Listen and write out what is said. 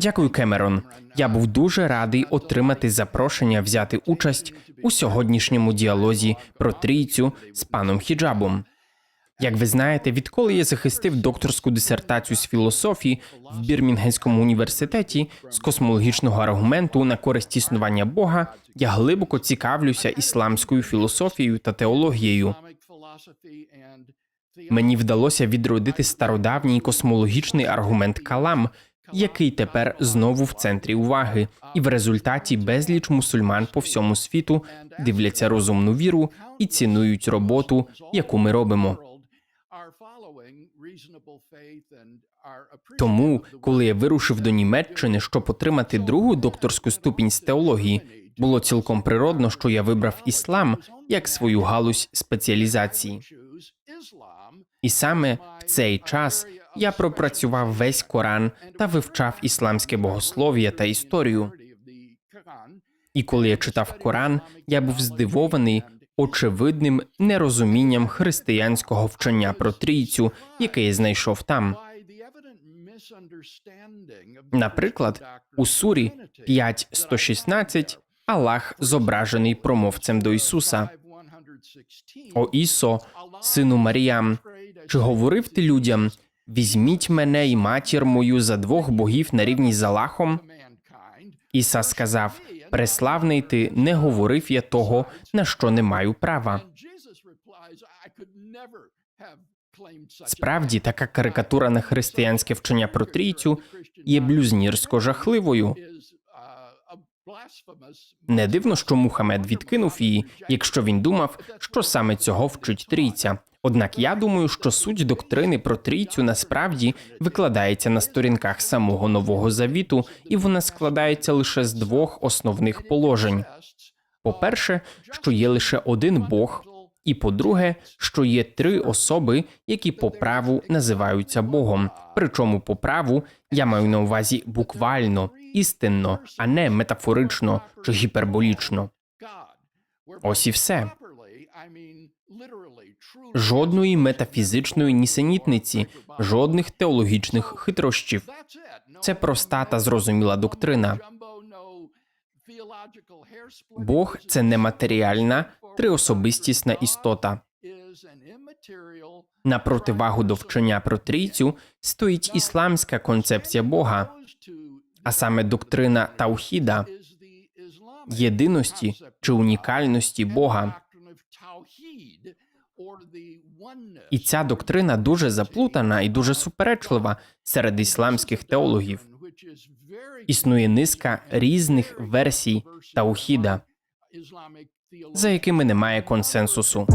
Дякую, Кемерон. Я був дуже радий отримати запрошення взяти участь у сьогоднішньому діалозі про трійцю з паном Хіджабом. Як ви знаєте, відколи я захистив докторську дисертацію з філософії в Бірмінгенському університеті з космологічного аргументу на користь існування Бога, я глибоко цікавлюся ісламською філософією та теологією. Мені вдалося відродити стародавній космологічний аргумент калам, який тепер знову в центрі уваги, і в результаті безліч мусульман по всьому світу дивляться розумну віру і цінують роботу, яку ми робимо. Тому, коли я вирушив до Німеччини, щоб отримати другу докторську ступінь з теології, було цілком природно, що я вибрав іслам як свою галузь спеціалізації. І саме в цей час я пропрацював весь Коран та вивчав ісламське богослов'я та історію. І коли я читав Коран, я був здивований очевидним нерозумінням християнського вчення про трійцю, яке я знайшов там. Наприклад, у сурі 5.116 Аллах зображений промовцем до Ісуса. О Ісо, сину Маріям, чи говорив ти людям: візьміть мене і матір мою за двох богів на рівні з Аллахом? Іса сказав: Преславний ти, не говорив я того, на що не маю права. Справді, така карикатура на християнське вчення про трійцю є блюзнірсько жахливою. Не дивно, що Мухамед відкинув її, якщо він думав, що саме цього вчить трійця. Однак я думаю, що суть доктрини про трійцю насправді викладається на сторінках самого нового завіту, і вона складається лише з двох основних положень: по-перше, що є лише один Бог, і по-друге, що є три особи, які по праву називаються Богом. Причому по праву я маю на увазі буквально, істинно, а не метафорично чи гіперболічно. Ось і все. Жодної метафізичної нісенітниці, жодних теологічних хитрощів. Це проста та зрозуміла доктрина. Бог це нематеріальна, триособистісна істота. На противагу до вчення про трійцю стоїть ісламська концепція Бога, а саме доктрина Таухіда, єдиності чи унікальності Бога. І ця доктрина дуже заплутана і дуже суперечлива серед ісламських теологів. Існує низка різних версій таухіда, за якими немає консенсусу.